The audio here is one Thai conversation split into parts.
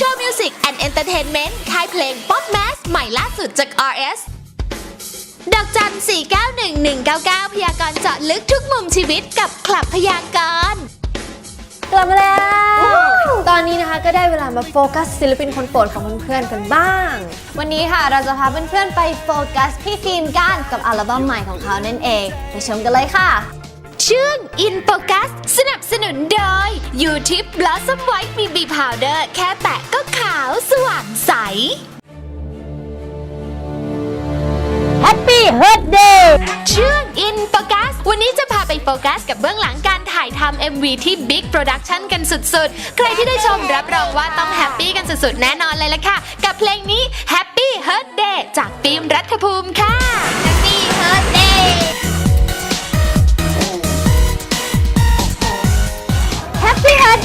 Show Music and Entertainment ค่ายเพลง Pop Mass ใหม่ล่าสุดจาก RS ดอกจัน 491-199 พยากรณ์เจาะลึกทุกมุมชีวิตกับคลับพยากรณ์กลับมาแล้ว ตอนนี้นะคะก็ได้เวลามาโฟกัสศิลปินคนโปรดของเพื่อนๆกันบ้าง วันนี้ค่ะเราจะพาเพื่อนๆไปโฟกัสพี่ฟิล์มกันกับอัลบั้มใหม่ของเขานั่นเอง ไปชมกันเลยค่ะ ชื่น In Focus สนับสนุนโดย u t i p Blossom White BB Powder แค่แตะก็ขาวสว่างใส Happy Birthday ชื่น In Focus วันนี้จะพาไปโฟกัสกับเบื้องหลังการถ่ายทำ MV ที่ Big Production กันสุดๆ ใครที่ได้ชมรับรองว่าต้องแฮปปี้กันสุดๆ แน่นอนเลยละค่ะ กับเพลงนี้ Happy Birthday จากฟิล์มรัฐภูมิค่ะ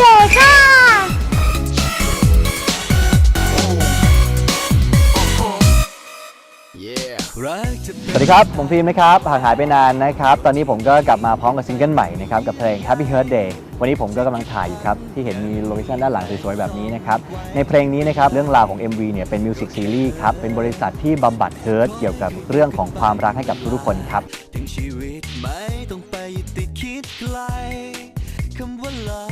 Happy Birthday ค่ะสวัสดีครับ ผมฟิล์มนะครับห่างหายไปนานนะครับ ตอนนี้ผมก็กลับมาพร้อมกับซิงเกิลใหม่นะครับ กับเพลง Happy Heart Day วันนี้ผมก็กำลังถ่ายอยู่ครับ ที่เห็นมีโลเคชั่นด้านหลังสวยๆ แบบนี้นะครับ ในเพลงนี้นะครับ เรื่องราวของ MV เนี่ยเป็นมิวสิกซีรีส์ครับ เป็นบริษัทที่บำบัดเฮิร์ตเกี่ยวกับเรื่องของความรักให้กับทุกๆคนครับทั้งชีวิตไม่ต้องไปติดคิดไกล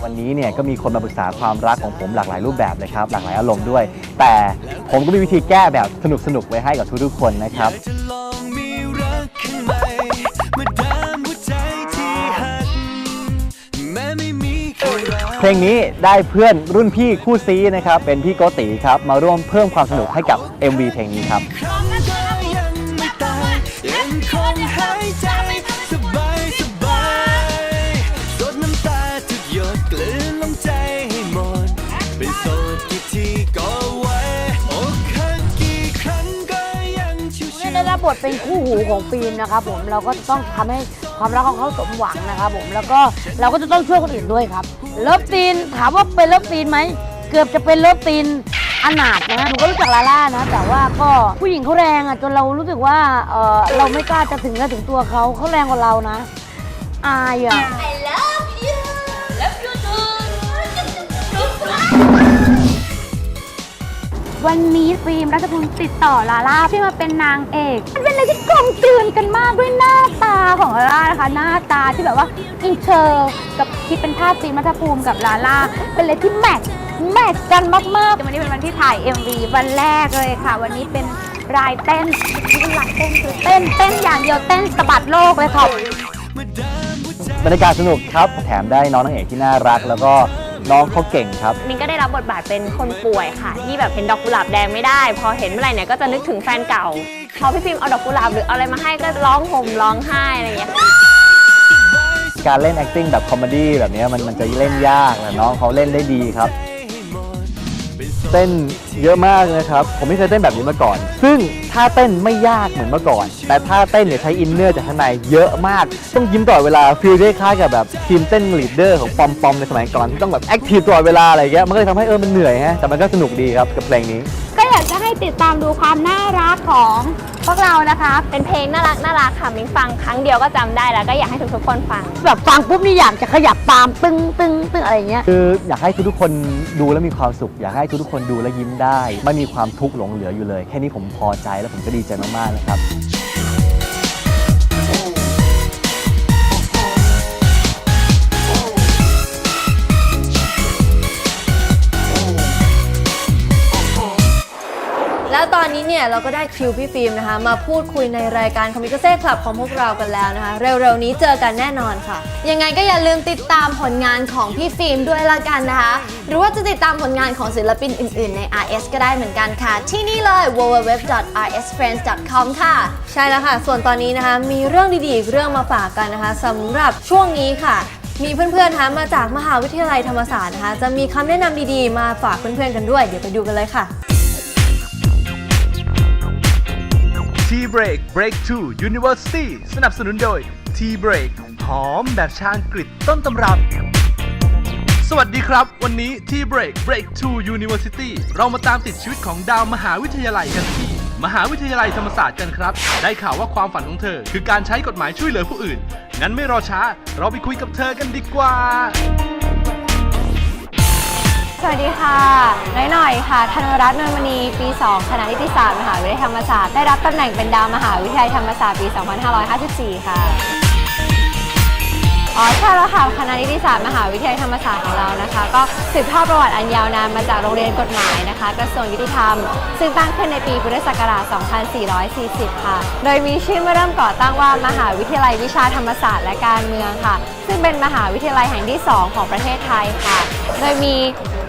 วันนี้เนี่ยก็มีคนมาปรึกษาความรักของผมหลากหลายรูปแบบเลยครับหลากหลายอารมณ์ด้วย แต่ผมก็มีวิธีแก้แบบสนุกๆไว้ให้กับทุกๆคนนะครับเพลงนี้ได้เพื่อนรุ่นพี่คู่ซีนะครับเป็นพี่โกติครับมาร่วมเพิ่มความสนุกให้กับ MV เพลงนี้ครับ บทเป็นคู่หูของฟิล์มนะครับผมเราก็ต้องทำให้ความรักของเขาสมหวังนะครับผมแล้วก็เราก็จะต้องช่วยคนอื่นด้วยครับเลิฟซีนถามว่าเป็นเลิฟซีนไหมเกือบจะเป็นเลิฟซีนอนาถนะหนูก็รู้จักลาล่านะแต่ว่าก็ผู้หญิงเขาแรงอะจนเรารู้สึกว่าเออเราไม่กล้าจะถึงกับถึงตัวเขาเขาแรงกว่าเรานะ อายอะ วันนี้ฟิล์มรัชภูมิติดต่อลาล่าที่มาเป็นนางเอกมันเป็นอะไรที่กลมกลืนกันมากด้วยหน้าตาของลาล่านะคะ หน้าตาที่แบบว่าอินเตอร์กับที่เป็นภาพฟิล์มรัชภูมิกับลาล่าเป็นอะไรที่แมทแมทกันมากๆวันนี้เป็นวันที่ถ่าย MV วันแรกเลยค่ะ วันนี้เป็นรายเต้นที่เป็นรายเต้นคือเต้นเต้นอย่างเดียวเต้นสะบัดโลกเลยค่ะบรรยากาศสนุกครับ แถมได้น้องนางเอกที่น่ารักแล้วก็ น้องเขาเก่งครับ มินก็ได้รับบทบาทเป็นคนป่วยค่ะ ที่แบบเห็นดอกกุหลาบแดงไม่ได้ พอเห็นเมื่อไหร่เนี่ยก็จะนึกถึงแฟนเก่า พอพี่ฟิล์มเอาดอกกุหลาบหรือเอาอะไรมาให้ก็ร้องห่มร้องไห้อะไรอย่างเงี้ยการเล่น acting แบบคอมเมดี้แบบเนี้ยมันมันจะเล่นยากแต่น้องเขาเล่นได้ดีครับ เต้นเยอะมากนะครับ ผมไม่เคยเต้นแบบนี้มาก่อน ซึ่งท่าเต้นไม่ยากเหมือนเมื่อก่อน แต่ท่าเต้นเนี่ยใช้อินเนอร์จากข้างในเยอะมาก ต้องยิ้มตลอดเวลาฟีลได้คล้ายกับแบบทีมเต้นลีดเดอร์ของปอมปอมในสมัยก่อนที่ต้องแบบแอคทีฟตลอดเวลาอะไรเงี้ย มันก็เลยทำให้เออมันเหนื่อยฮะ แต่มันก็สนุกดีครับกับเพลงนี้ากจะให้ติดตามดูความน่ารักของพวกเรานะคะ เป็นเพลงน่ารักน่ารักค่ะมินฟังครั้งเดียวก็จำได้แล้วก็อยากให้ทุกๆคนฟัง แบบฟังปุ๊บนี่อยากจะขยับตามตึงตึงตึงอะไรอย่างเงี้ย คืออยากให้ทุกๆคนดูแล้วมีความสุข อยากให้ทุกๆคนดูแล้วยิ้มได้ ไม่มีความทุกข์หลงเหลืออยู่เลย แค่นี้ผมพอใจแล้วผมก็ดีใจมากๆนะครับ เนี่ยเราก็ได้คิวพี่ฟิล์มนะคะ มาพูดคุยในรายการคอมมิกเซ่คลับของพวกเรากันแล้วนะคะ เร็วๆนี้เจอกันแน่นอนค่ะ ยังไงก็อย่าลืมติดตามผลงานของพี่ฟิล์มด้วยละกันนะคะ หรือว่าจะติดตามผลงานของศิลปินอื่นๆใน RS ก็ได้เหมือนกันค่ะ ที่นี่เลย www.rsfriends.com ค่ะ ใช่แล้วค่ะ ส่วนตอนนี้นะคะ มีเรื่องดีๆอีกเรื่องมาฝากกันนะคะสำหรับช่วงนี้ค่ะมีเพื่อนๆนะคะมาจากมหาวิทยาลัยธรรมศาสตร์นะคะ จะมีคำแนะนำดีๆ มาฝากเพื่อนๆกันด้วย เดี๋ยวไปดูกันเลยค่ะ T Break Break to University สนับสนุนโดย T Break หอมแบบชาอังกฤษต้นตำรับ สวัสดีครับ วันนี้ T Break Break to University เรามาตามติดชีวิตของดาวมหาวิทยาลัยกันที่ มหาวิทยาลัยธรรมศาสตร์กันครับ ได้ข่าวว่าความฝันของเธอ คือการใช้กฎหมายช่วยเหลือผู้อื่น งั้นไม่รอช้า เราไปคุยกับเธอกันดีกว่า สวัสดีค่ะ น้อยหน่อยค่ะ ธนรัตน์นวลมณี ปี 2 คณะนิติศาสตร์ มหาวิทยาลัยธรรมศาสตร์ ได้รับตำแหน่งเป็นดาวมหาวิทยาลัยธรรมศาสตร์ปี 2554 ค่ะ อ๋อใช่แล้วค่ะ คณะนิติศาสตร์ มหาวิทยาลัยธรรมศาสตร์ของเรานะคะ ก็สืบทอดประวัติอันยาวนานมาจากโรงเรียนกฎหมายนะคะ กระทรวงยุติธรรม ซึ่งตั้งขึ้นในปีพุทธศักราช 2440 ค่ะ โดยมีชื่อเมื่อเริ่มก่อตั้งว่ามหาวิทยาลัยวิชาธรรมศาสตร์และการเมืองค่ะ ซึ่งเป็นมหาวิทยาลัยแห่งที่ 2 ของประเทศไทยค่ะ โดยมี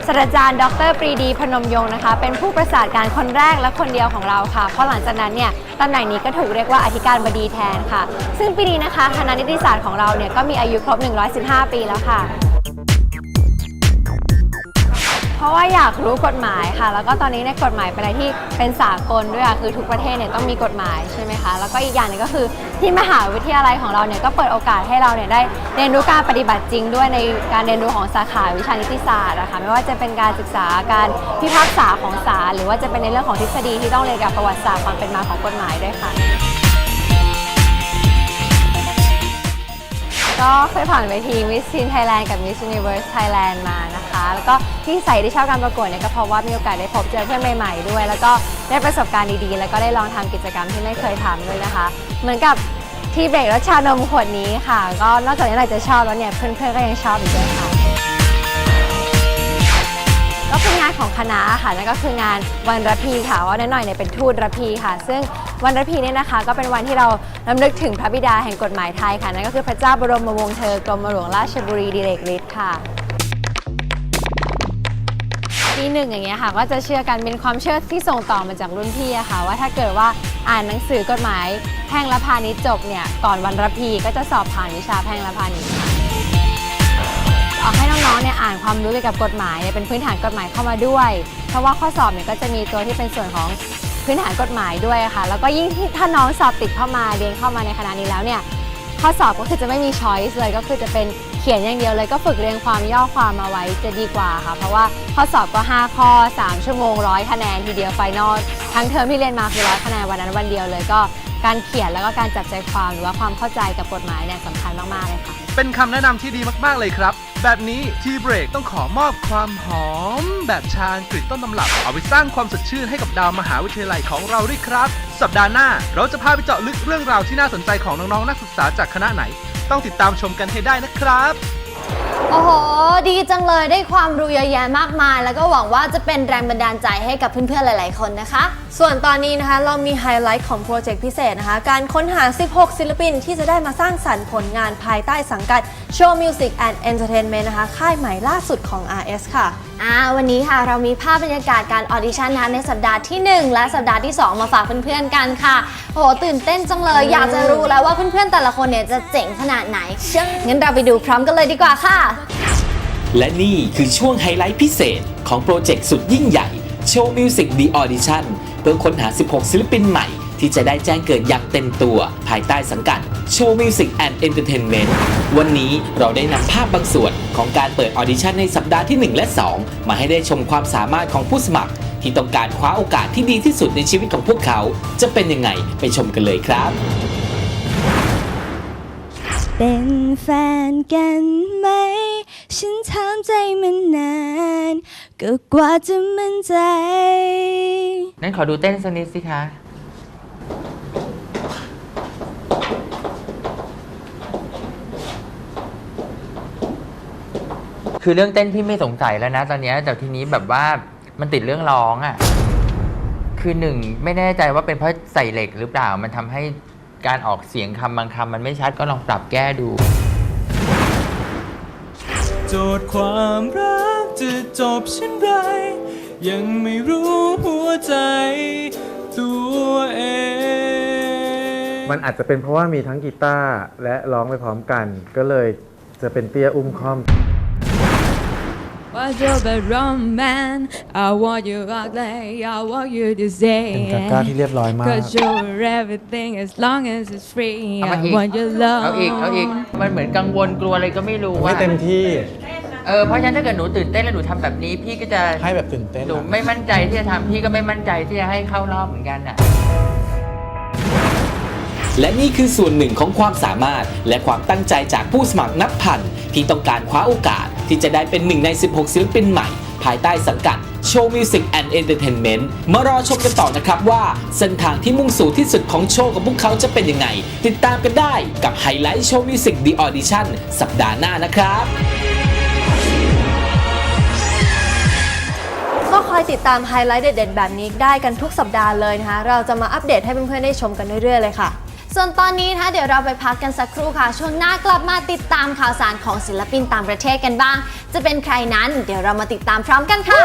ศาสตราจารย์ ดรปรีดีพนมยงค์นะคะ เป็นผู้ประสานการคนแรกและคนเดียวของเราค่ะ เพราะหลังจากนั้นเนี่ยตำแหน่งนี้ก็ถูกเรียกว่าอธิการบดีแทนค่ะ ซึ่งปีนี้นะคะคณะนิติศาสตร์ของเราเนี่ยก็มีอายุครบ 115 ปีแล้วค่ะ เพราะว่าอยากรู้กฎหมายค่ะ แล้วก็ตอนนี้ในยกฎหมายเป็นอะไรที่เป็นสากลด้วยค่ะคือทุกประเทศเนี่ยต้องมีกฎหมายใช่ไหมคะ แล้วก็อีกอย่างหนึงก็คือ ที่มหาวิทยาลัยของเราเนี่ยก็เปิดโอกาสให้เราเนี่ยได้เรียนรู้การปฏิบัติจริง ด้วยในการเรียนรู้ของสาขาวิชานิติศาสตร์นะคะไม่ว่าจะเป็นการศึกษาการพิพากษาของศาลหรือว่าจะเป็นในเรื่องของทฤษฎีที่ต้องเรียนกับประวัติศาสตร์ความเป็นมาของกฎหมายด้วยค่ะ ก็เคยผ่านเวที Miss Teen Thailand กับ Miss Universe Thailand มานะคะ แล้วก็ที่ใส่ที่ชอบการประกวดเนี่ยก็เพราะว่ามีโอกาสได้พบเจอเพื่อนใหม่ๆด้วย แล้วก็ได้ประสบการณ์ดีๆ แล้วก็ได้ลองทำกิจกรรมที่ไม่เคยทำด้วยนะคะ เหมือนกับที่เบรกรสชานมขวดนี้ค่ะ ก็นอกจากนี้เราจะชอบแล้วเนี่ยเพื่อนๆก็ยังชอบอีกด้วยค่ะก็เป็นงานของคณะค่ะนั่นก็คืองานวันระพีค่ะว่าน้อยหน่อยเนี่ยเป็นทูตระพีค่ะ ซึ่งวันระพีเนี่ยนะคะ ก็เป็นวันที่เรารำลึกถึงพระบิดาแห่งกฎหมายไทยค่ะนั่นก็คือพระเจ้าบรมวงศ์เธอกรมหลวงราชบุรีดิเรกฤทธิ์ค่ะ ปีหนึ่งอย่างเงี้ยค่ะก็จะเชื่อกันเป็นความเชื่อที่ส่งต่อมาจากรุ่นพี่อะค่ะ ว่าถ้าเกิดว่าอ่านหนังสือกฎหมายแพ่งและพาณิชย์จบเนี่ยก่อนวันระพีก็จะสอบผ่านวิชาแพ่งและพาณิชย์ค่ะเอาให้น้องๆเนี่ยอ่านความรู้เกี่ยวกับกฎหมายเนี่ยเป็นพื้นฐานกฎหมายเข้ามาด้วย เพราะว่าข้อสอบเนี่ยก็จะมีตัวที่เป็นส่วนของพื้นฐานกฎหมายด้วยค่ะ แล้วก็ยิ่งที่ถ้าน้องสอบติดเข้ามาเรียนเข้ามาในคณะนี้แล้วเนี่ยข้อสอบก็คือจะไม่มีช้อยส์เลยก็คือจะเป็น เขียนอย่างเดียวเลยก็ฝึกเรียงความย่อความมาไว้จะดีกว่าค่ะ เพราะว่าข้อสอบก็ 5 ข้อ 3 ชั่วโมงร้อยคะแนนทีเดียวไฟนอลทั้งเทอมที่เรียนมาคือร้อยคะแนนวันนั้นวันเดียวเลยก็การเขียนแล้วก็การจับใจความหรือว่าความเข้าใจกับกฎหมายเนี่ยสำคัญมาก ๆ เลยค่ะ เป็นคำแนะนำที่ดีมาก ๆ เลยครับ แบบนี้ทีเบรกต้องขอมอบความหอม แบบชาอังกฤษต้นตำรับ เอาไปสร้างความสดชื่นให้กับดาวมหาวิทยาลัยของเราด้วยครับ สัปดาห์หน้า เราจะพาไปเจาะลึกเรื่องราวที่น่าสนใจของน้อง ๆ นักศึกษาจากคณะไหน ต้องติดตามชมกันให้ได้นะครับ โอ้โห ดีจังเลยได้ความรู้เยอะแยะมากมาย แล้วก็หวังว่าจะเป็นแรงบันดาลใจให้กับเพื่อนๆหลาย ๆ คนนะคะส่วนตอนนี้นะคะเรามีไฮไลท์ของโปรเจกต์พิเศษนะคะ การค้นหา 16 ศิลปินที่จะได้มาสร้างสรรค์ผลงานภายใต้สังกัด Show Music and Entertainment นะคะ ค่ายใหม่ล่าสุดของ RS ค่ะ อ่าวันนี้ค่ะเรามีภาพบรรยากาศการออดิชั่นนะคะในสัปดาห์ที่ 1 และสัปดาห์ที่ 2 มาฝากเพื่อนๆกันค่ะโอ้โหตื่นเต้นจังเลย อยากจะรู้แล้วว่าเพื่อนๆแต่ละคนเนี่ยจะเจ๋งขนาดไหนงั้นเราไปดูพร้อมกันเลยดีกว่าค่ะ และนี่คือช่วงไฮไลท์พิเศษของโปรเจกต์สุดยิ่งใหญ่ Show Music The Audition เพื่อค้นหา 16 ศิลปินใหม่ ที่จะได้แจ้งเกิดอย่างเต็มตัว ภายใต้สังกัด Show Music and Entertainment วันนี้เราได้นำภาพบางส่วนของการเปิดออดิชั่นในสัปดาห์ที่ 1 และ 2 มาให้ได้ชมความสามารถของผู้สมัคร ที่ต้องการคว้าโอกาสที่ดีที่สุดในชีวิตของพวกเขา จะเป็นยังไงไปชมกันเลยครับ เป็นแฟนกันไหม ฉันถามใจมันนาน ก็กว่าจะมั่นใจ นั้นขอดูเต้นสักนิดสิคะ คือเรื่องเต้นพี่ไม่สงสัยแล้วนะ ตอนเนี้ยแต่ทีนี้แบบว่ามันติดเรื่องร้องอะ่ะ คือหนึ่งไม่แน่ใจว่าเป็นเพราะใส่เหล็กหรือเปล่า มันทำให้การออกเสียงคำบางคำมันไม่ชัดก็ลองปรับแก้ดู โจทย์ความรัก จะจบเช่นไร ยังไม่รู้หัวใจตัวเอง มันอาจจะเป็นเพราะว่ามีทั้งกีตาร์และร้องไปพร้อมกัน ก็เลยจะเป็นเตี้ยอุ้มค่อม Want you the wrong man I want you ugly I want you to say เป็นกาก้าที่เรียบร้อยมาก Cause you're everything as long as it's free เอามา I อีก want your love เอาอีก เอาอีก มันเหมือนกังวลกลัวอะไรก็ไม่รู้ไม่ว่า เต็มที่ เออเพราะฉะนั้นถ้าเกิดหนูตื่นเต้นแล้วหนูทำแบบนี้ พี่ก็จะให้แบบตื่นเต้นหนูอะไม่มั่นใจที่จะทำพี่ก็ไม่มั่นใจที่จะให้เข้ารอบเหมือนกันอะ และนี่คือส่วนหนึ่งของความสามารถ และความตั้งใจจากผู้สมัครนับพันที่ต้องการคว้าโอกาส ที่จะได้เป็นหนึ่งใน 16ศิลปินใหม่ ภายใต้สังกัด Show Music and Entertainment มารอชมกันต่อนะครับว่า เส้นทางที่มุ่งสู่ที่สุดของโชว์ของพวกเขาจะเป็นยังไง ติดตามกันได้กับไฮไลท์ Show Music The Audition สัปดาห์หน้านะครับ อยติดตามไฮไลท์เด็ดๆแบบนี้ได้กันทุกสัปดาห์เลยนะคะ เราจะมาอัปเดตให้เพื่อนๆได้ชมกันเรื่อยๆเลยค่ะ ส่วนตอนนี้นะคะเดี๋ยวเราไปพักกันสักครู่ค่ะ ช่วงหน้ากลับมาติดตามข่าวสารของศิลปินต่างประเทศกันบ้าง จะเป็นใครนั้น เดี๋ยวเรามาติดตามพร้อมกันค่ะ